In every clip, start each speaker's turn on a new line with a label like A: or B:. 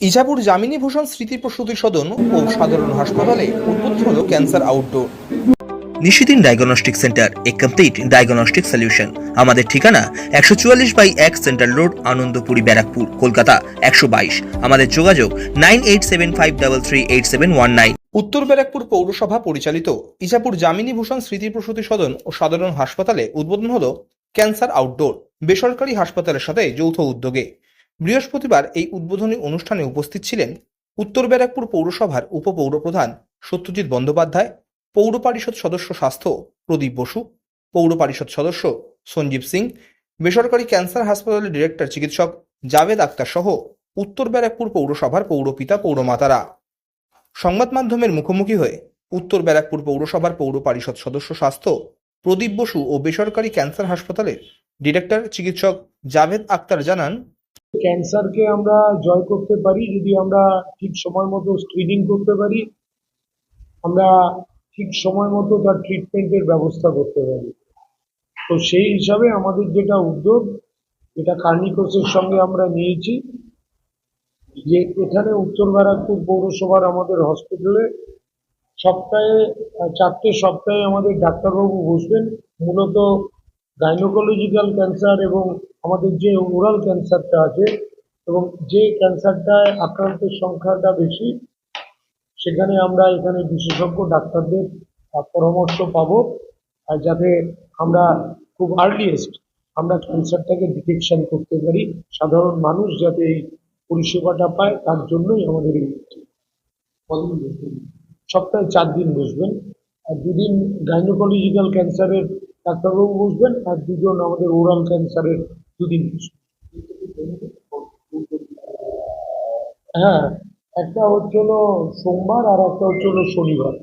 A: ইজাপুর যামিনী ভূষণ স্মৃতি প্রসূতি সদন ও সাধারণ হাসপাতালে উদ্বুদ্ধ হল cancer outdoor.
B: Nishidin diagnostic centre এ কমপ্লিট ডায়াগনস্টিক সলিউশন। আমাদের ঠিকানা একশো চুয়াল্লিশ বাই এক সেন্ট্রাল রোড আনন্দপুরি ব্যারাকপুর কলকাতা একশো বাইশ। আমাদের যোগাযোগ nine eight seven five double three eight seven one nine.
A: উত্তর ব্যারাকপুর পৌরসভা পরিচালিত ইজাপুর যামিনী ভূষণ স্মৃতি প্রসূতি সদন ও সাধারণ হাসপাতালে উদ্বোধন হল ক্যান্সার আউটডোর বেসরকারি হাসপাতালের সাথে যৌথ উদ্যোগে। বৃহস্পতিবার এই উদ্বোধনী অনুষ্ঠানে উপস্থিত ছিলেন উত্তর ব্যারাকপুর পৌরসভার উপপৌরপ্রধান সত্যজিৎ বন্দ্যোপাধ্যায়, পৌর পরিষদ সদস্য স্বাস্থ্য প্রদীপ বসু, পৌর পরিষদ সদস্য সঞ্জীব সিং, বেসরকারি ক্যান্সার হাসপাতালের ডিরেক্টর চিকিৎসক জাভেদ আক্তার সহ উত্তর ব্যারাকপুর পৌরসভার পৌরপিতা পৌরমাতারা। সংবাদ মাধ্যমের মুখোমুখি হয়ে উত্তর ব্যারাকপুর পৌরসভার পৌর পরিষদ সদস্য স্বাস্থ্য প্রদীপ বসু ও বেসরকারি ক্যান্সার হাসপাতালের ডিরেক্টর চিকিৎসক জাভেদ আক্তার জানান
C: ক্যান্সারকে আমরা জয় করতে পারি, যদি আমরা ঠিক সময় মতো স্ক্রিনিং করতে পারি, আমরা ঠিক সময় মতো তার ট্রিটমেন্টের ব্যবস্থা করতে পারি। তো সেই হিসাবে আমাদের যেটা উদ্যোগ এটা কার্নিকোসের সঙ্গে আমরা নিয়েছি, যে এখানে উত্তর ব্যারাকপুর পৌরসভার আমাদের হসপিটালে সপ্তাহে, চারটে সপ্তাহে আমাদের ডাক্তারবাবু বসবেন, মূলত গাইনোকোলজিক্যাল ক্যান্সার এবং আমাদের যে ওরাল ক্যান্সারটা আছে এবং যে ক্যান্সারটায় আক্রান্তের সংখ্যাটা বেশি, সেখানে আমরা এখানে বিশেষজ্ঞ ডাক্তারদের পরামর্শ পাবো আর যাতে আমরা খুব আর্লিয়েস্ট আমরা ক্যান্সারটাকে ডিটেকশন করতে পারি, সাধারণ মানুষ যাতে এই পরিষেবাটা পায়, তার জন্যই আমাদের এই? সপ্তাহে চার দিন বসবেন আর দুদিন গাইনোকোলজিক্যাল ক্যান্সারের ডাক্তারবাবু বসবেন, আর দুজন আমাদের ওরাল ক্যান্সারের দুদিন। হ্যাঁ একটা হচ্ছে হলো সোমবার আর একটা হচ্ছে হলো শনিবার।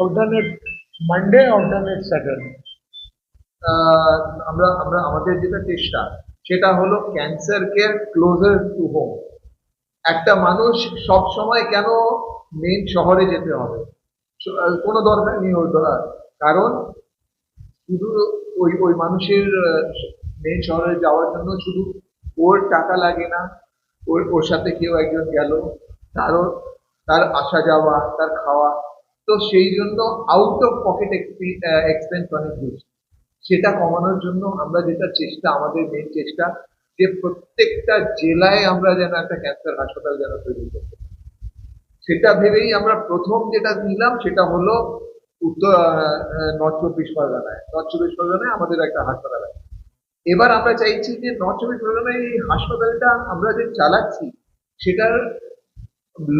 C: অল্টারনেট মানডে অল্টারনেট স্যাটারডে
D: আমরা আমরা, আমাদের যেটা চেষ্টা, সেটা হলো cancer care closer to home একটা মানুষ সব সময় কেন মেন শহরে যেতে হবে? কোনো দরকার নেই ওর দ্বারা। কারণ শুধু ওই ওই মানুষের মেন শহরে যাওয়ার জন্য শুধু ওর টাকা লাগে না, ওর ওর সাথে কেউ একজন গেল, তারও, তার আসা যাওয়া, তার খাওয়া, তো সেই জন্য আউট অফ পকেট এক্সপেন্স অনেক বেশি। সেটা কমানোর জন্য আমরা যেটা চেষ্টা, আমাদের মেন চেষ্টা, যে প্রত্যেকটা জেলায় আমরা যেন একটা ক্যান্সার হাসপাতাল যেন তৈরি করতে। সেটা ভেবেই আমরা প্রথম যেটা নিলাম, সেটা হলো উত্তর নর্থ চব্বিশ পরগনায়। নর্থ চব্বিশ পরগনায় আমাদের একটা হাসপাতাল আছে। এবার আমরা চাইছি যে নর্থ চব্বিশ পরগনায় এই হাসপাতালটা আমরা যে চালাচ্ছি, সেটার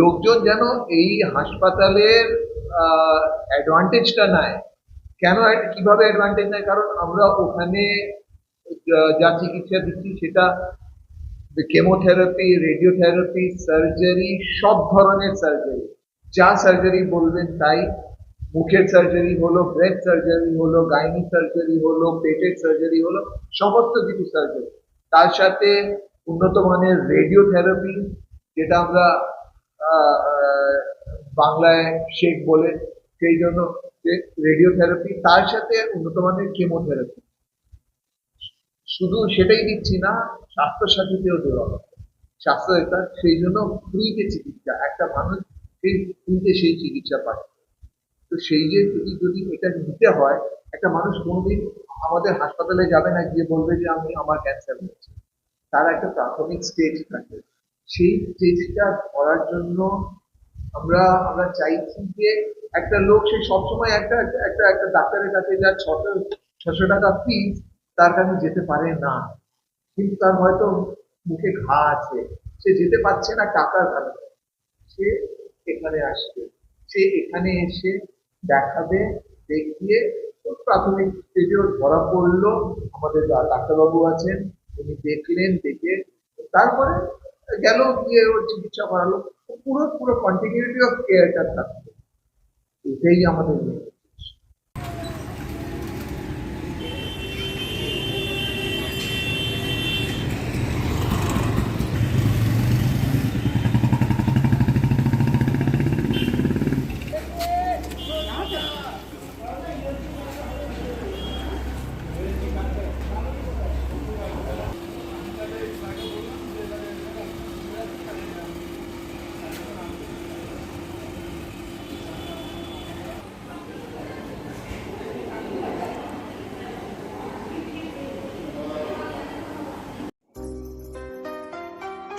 D: লোকজন যেন এই হাসপাতালের অ্যাডভান্টেজটা নেয়। কেন কীভাবে অ্যাডভান্টেজ নেয়? কারণ আমরা ওখানে যা চিকিৎসা দিচ্ছি সেটা কেমোথেরাপি রেডিওথেরাপি সার্জারি সব ধরনের সার্জারি যা সার্জারি বলবেন তাই মুখের সার্জারি হলো ব্রেস্ট সার্জারি হলো গাইনি সার্জারি হলো পেটের সার্জারি হলো, সমস্ত কিছু সার্জারি তার সাথে উন্নত মানের রেডিওথেরাপি যেটা আমরা বাংলায় শেখ বলে সেই জন্য যে রেডিওথেরাপি তার সাথে উন্নত মানের কেমোথেরাপি শুধু সেটাই দিচ্ছি না, স্বাস্থ্যসাথীতেও দেওয়া হবে। স্বাস্থ্য সেই জন্য ফ্রিতে চিকিৎসা। একটা মানুষ সেই ফ্রিতে সেই চিকিৎসা পায়। তো সেই যে যদি যদি এটা নিতে হয়, একটা মানুষ কোনোদিন আমাদের হাসপাতালে যাবে না, গিয়ে বলবে যে আমি আমার ক্যান্সার হয়েছে। তার একটা প্রাথমিক স্টেজ থাকে। সেই স্টেজটা করার জন্য আমরা আমরা চাইছি যে একটা লোক, সে সবসময় একটা- একটা একটা ডাক্তারের কাছে যার ছশো ছশো টাকা ফিস তার কাছে যেতে পারে না। কিন্তু তার হয়তো মুখে ঘা আছে। সে যেতে পারছে না, টাকার কারণে। সে এখানে আসবে। সে এখানে এসে দেখাবে, দেখিয়ে প্রাথমিক স্টেজে ওর ধরা পড়ল। আমাদের ডাক্তারবাবু আছেন, উনি দেখলেন, দেখে তারপরে গেল, গিয়ে ওর চিকিৎসা করালো। পুরো পুরো কন্টিনিউটি অফ কেয়ারটা থাকবে এটাই আমাদের